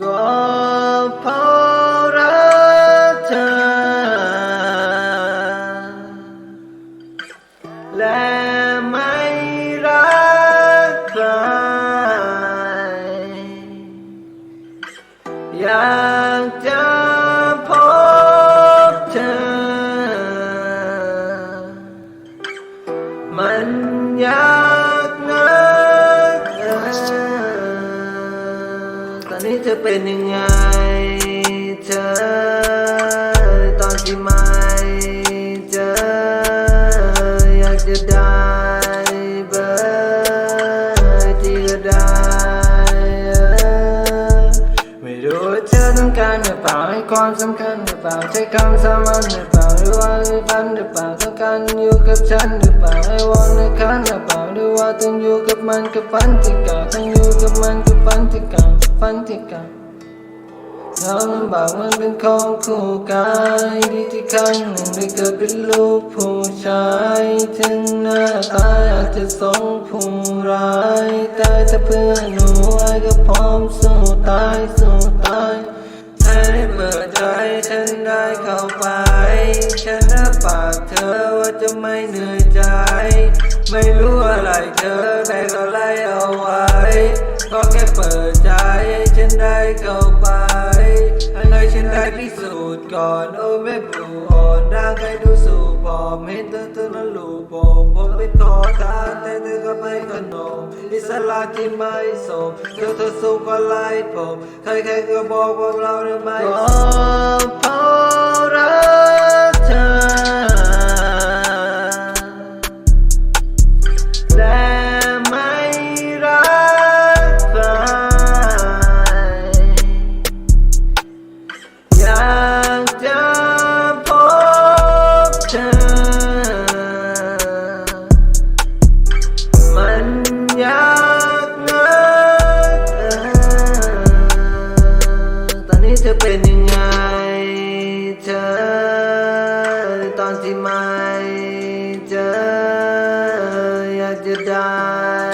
ก็เพราะรักเธอ และไม่รักใคร อยากจะพบเธอ มันยาก เป็นยังไงเธอ ตอนที่ไม่เจอ อยากจะได้เบอร์ที่ก็ได้ไม่รู้ว่าเธอต้องการหรือเปล่าให้ความสำคัญหรือเปล่าใช้คำสามัญหรือเปล่าหรือว่าให้พันหรือเปล่าต้องการอยู่กับฉันหรือเปล่าให้วอนในคันหรือเปล่าหรือว่าต้องอยู่กับมันกับฝันที่เก่าต้อง ที่เก่าฝันที่เก่าเราลำบากมันเป็นของคู่กายดีที่ครั้งหนึ่งได้เกิดเป็นลูกผู้ชายถึงหน้าตาอาจจะทรงผู้ร้ายแต่ถ้าเพื่อนหนูไอ้ก็พร้อมสู้ตายสู้ตายให้เปิดใจฉันได้เข้าไป ฉันรับปากเธอว่าจะไม่เหนื่อยใจ ไม่รู้อะไรเธอแต่ก็ไล เข้าไปให้ฉันได้พิสูจน์ก่อนโอ้ไม่ปลูอ่อนร่างกายดูสูบผอมเห็นเธอเธอนั้นลูกผมผมเป็นขอทานแต่เธอก็ไม่ขนมอิสระที่ไม่สมเธอเธอสูงกว่าไล่ผมใครๆก็บอกว่าเราได้ไมก็เพรา นี้เธอเป็นยังไง เธอ ตอนที่ไม่เจออยากจะได้